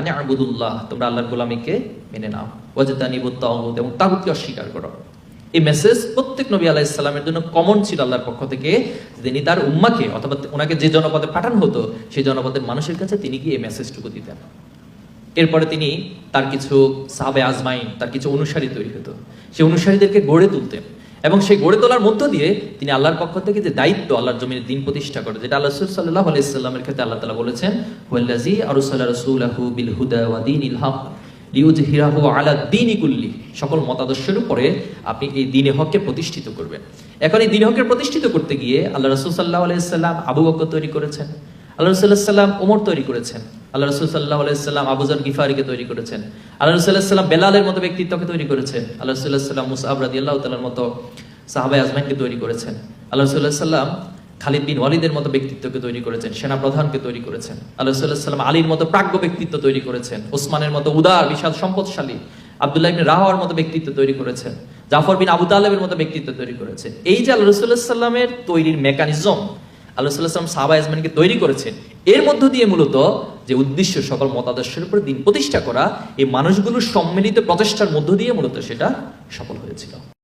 আনে আবুদুল্লাহ, তোমরা আল্লাহর গোলামীকে মেনে নাও। ওয়াজদানি বুত্তাউদ এবং তাগুতকে অস্বীকার করো। এই মেসেজ প্রত্যেক নবী আলাহ ইসলামের জন্য কমন ছিল আল্লাহর পক্ষ থেকে তিনি তার উম্মাকে, অথবা ওনাকে যে জনপদে পাঠানো হতো, সেই জনপদের মানুষের কাছে তিনি গিয়ে এই মেসেজটুকু দিতেন। এরপরে তিনি তার কিছু সাবে আজমাইন, তার কিছু অনুসারী তৈরি হতো। সেই অনুসারীদেরকে গড়ে তুলতেন। এবং সেই গড়ে তোলার মধ্য দিয়ে তিনি আল্লাহর পক্ষ থেকে যে দায়িত্ব আল্লাহর জমির দিন প্রতিষ্ঠা করে, যেটা আল্লাহ সাল্লাহ আলাইসাল্লামের ক্ষেত্রে আল্লাহ তালা বলেছেন আরুসাল্লাহ বিল ইলহাম লিউজহিরাহু আলা সকল মতাদর্শের উপরে আপনি এই দিনে হককে প্রতিষ্ঠিত করবেন। এখন এই দিনে হককে প্রতিষ্ঠিত করতে গিয়ে আল্লাহ রসুল সাল্লাহ আবু তৈরি করেছেন, আল্লাহ ওমর তৈরি করেছেন, আল্লাহ রসুল সাল্লাহ আলাইসাল্লাম আবুজার গিফারিকে তৈরি করেছেন, আল্লাহ রসুল্লাহ সাল্লাম বেলালের মতো ব্যক্তিত্বকে তৈরি করেছেন, আল্লাহ রসুল্লাহ সাল্লাম মুসাহাব রাদি আল্লাহ তালার মতো সাহাবাই আজমাইনকে তৈরি করেছেন। আল্লাহ রসুল্লাহ সাল্লাম খালিদ বিন ওয়ালিদের মতো ব্যক্তিত্বকে তৈরি করেছেন সেনা প্রধানকে তৈরি করেছেন। আল্লাহ রসুল্লাহ সাল্লাম আলীর মতো প্রাজ্ঞ ব্যক্তিত্ব তৈরি করেছেন, ওসমানের মতো উদার, বিশাল, সম্পদশালী, আবদুল্লাহ ইবনে রাহাওয়ার মতো ব্যক্তিত্ব তৈরি করেছেন, জাফর বিন আবু তালেবের মতো ব্যক্তিত্ব তৈরি করেছেন। এই যে আল্লাহ রসুল্লাহ সাল্লামের তৈরির মেকানিজম, আল্লাহ সাল্লাহ সাল্লাম সাহাবা আজমানকে তৈরি করেছেন, এর মধ্য দিয়ে মূলত যে উদ্দেশ্য সকল মতাদর্শের উপর দিন প্রতিষ্ঠা করা, এই মানুষগুলোর সম্মিলিত প্রচেষ্টার মধ্য দিয়ে মূলত সেটা সফল হয়েছিল।